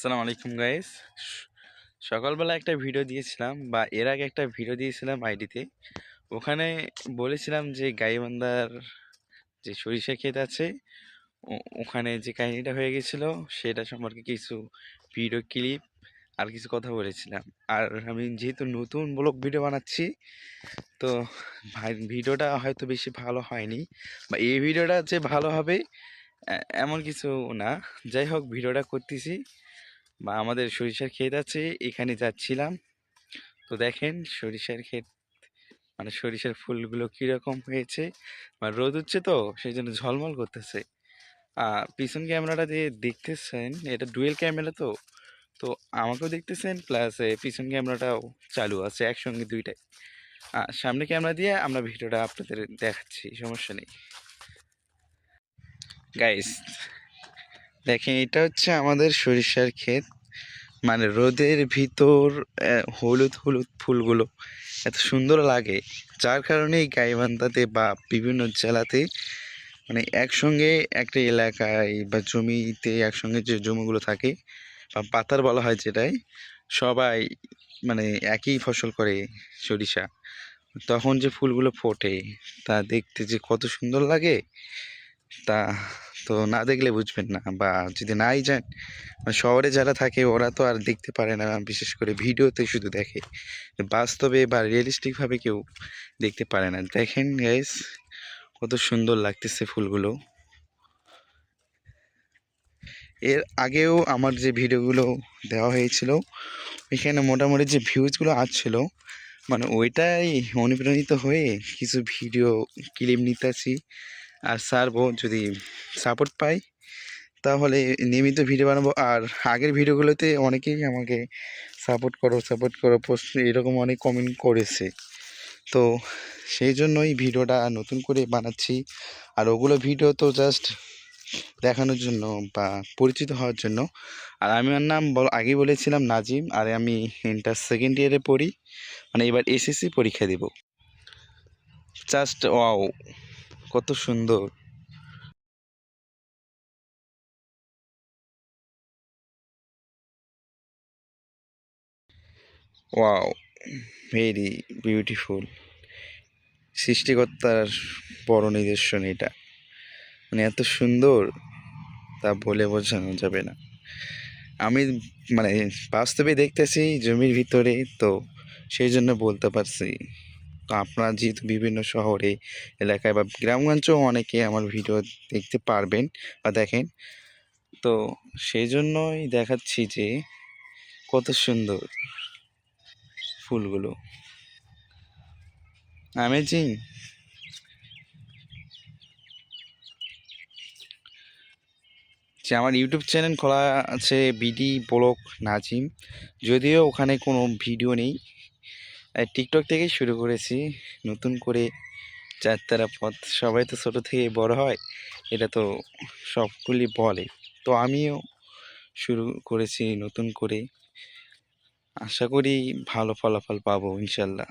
আসসালামু আলাইকুম গাইস সকালবেলা একটা ভিডিও দিয়েছিলাম, বা এর আগে একটা ভিডিও দিয়েছিলাম আইডিতে ওখানে বলেছিলাম যে গাইবান্ধার যে সরিষা ক্ষেত আছে ওখানে যে কাহিনিটা হয়ে গেছিল, সেটা সম্পর্কে কিছু ভিডিও ক্লিপ আর কিছু কথা বলেছিলাম। আর আমি যেহেতু নতুন ব্লগ ভিডিও বানাচ্ছি, তো ভিডিওটা হয়তো বেশি ভালো হয়নি, বা এই ভিডিওটা যে ভালো হবে এমন কিছু না। যাই হোক ভিডিওটা করতেছি। বা আমাদের সরিষার ক্ষেত আছে, এখানে যাচ্ছিলাম। তো দেখেন সরিষার ক্ষেত মানে সরিষার ফুলগুলো কীরকম হয়েছে। বা রোদ হচ্ছে তো সেই জন্য ঝলমল করতেছে। পিছন ক্যামেরাটা দিয়ে দেখতেছেন, এটা ডুয়েল ক্যামেরা তো। তো আমাকেও দেখতেছেন, প্লাস পিছন ক্যামেরাটাও চালু আছে একসঙ্গে দুইটাই। সামনে ক্যামেরা দিয়ে আমরা ভিডিওটা আপনাদের দেখাচ্ছি, সমস্যা নেই। গাইস দেখেন এটা হচ্ছে আমাদের সরিষার ক্ষেত। মানে রোদের ভিতর হলুদ হলুদ ফুলগুলো এত সুন্দর লাগে। যার কারণে এই গাইবান্ধাতে বা বিভিন্ন জেলাতে মানে একসঙ্গে একটা এলাকায় বা জমিতে একসঙ্গে যে জমিগুলো থাকে বা পাতার বলা হয় যেটাই সবাই মানে একই ফসল করে সরিষা। তখন যে ফুলগুলো ফোটে, তা দেখতে যে কত সুন্দর লাগে, তা তো না দেখলে বুঝবেন না বা যদি নাই যান মানে শহরে যারা থাকে ওরা তো আর দেখতে পারে না, বিশেষ করে ভিডিওতে শুধু দেখে। বাস্তবে বা রিয়েলিস্টিকভাবে কেউ দেখতে পারে না। দেখেন গাইস কত সুন্দর লাগতেছে ফুলগুলো। এর আগেও আমার যে ভিডিওগুলো দেওয়া হয়েছিল, এখানে মোটামুটি যে ভিউজগুলো আসছিল মানে ওইটাই অনুপ্রাণিত হয়ে কিছু ভিডিও ক্লিপ নিতেছি। আর ছাড়বো যদি সাপোর্ট পাই তাহলে নিয়মিত ভিডিও বানাবো। আর আগের ভিডিওগুলোতে অনেকেই আমাকে সাপোর্ট করো সাপোর্ট করো পোস্ট এরকম অনেক কমেন্ট করেছে। তো সেই জন্যই ভিডিওটা নতুন করে বানাচ্ছি। আর ওগুলো ভিডিও তো জাস্ট দেখানোর জন্য বা পরিচিত হওয়ার জন্য। আর আমি আমার নাম আগেই বলেছিলাম নাজিম। আর আমি ইন্টার সেকেন্ড ইয়ারে পড়ি। মানে এবার এসএসসি পরীক্ষা দেব। জাস্ট ওয়াও কত সুন্দর। Wow, very beautiful. সৃষ্টিকর্তার বড় নিদর্শন এটা। মানে এত সুন্দর, তা বলে বোঝানো যাবে না। আমি মানে বাস্তবে দেখতেছি জমির ভিতরে, তো সেই জন্য বলতে পারছি। তো আপনারা যেহেতু বিভিন্ন শহরে, এলাকায় বা গ্রামগঞ্জেও অনেকে আমার ভিডিও দেখতে পারবেন বা দেখেন, তো সেই জন্যই দেখাচ্ছি যে কত সুন্দর ফুলগুলো। অ্যামেজিং যে আমার ইউটিউব চ্যানেল খোলা আছে বিডি ব্লক নাজিম যদিও ওখানে কোনো ভিডিও নেই। টিকটক থেকেই শুরু করেছি। নতুন করে চারতারা পথ। সবাই তো ছোটো থেকে বড় হয়, এটা তো সবগুলি বলে। তো আমিও শুরু করেছি নতুন করে। আশা করি ভালো ফলাফল পাবো, ইনশাল্লাহ।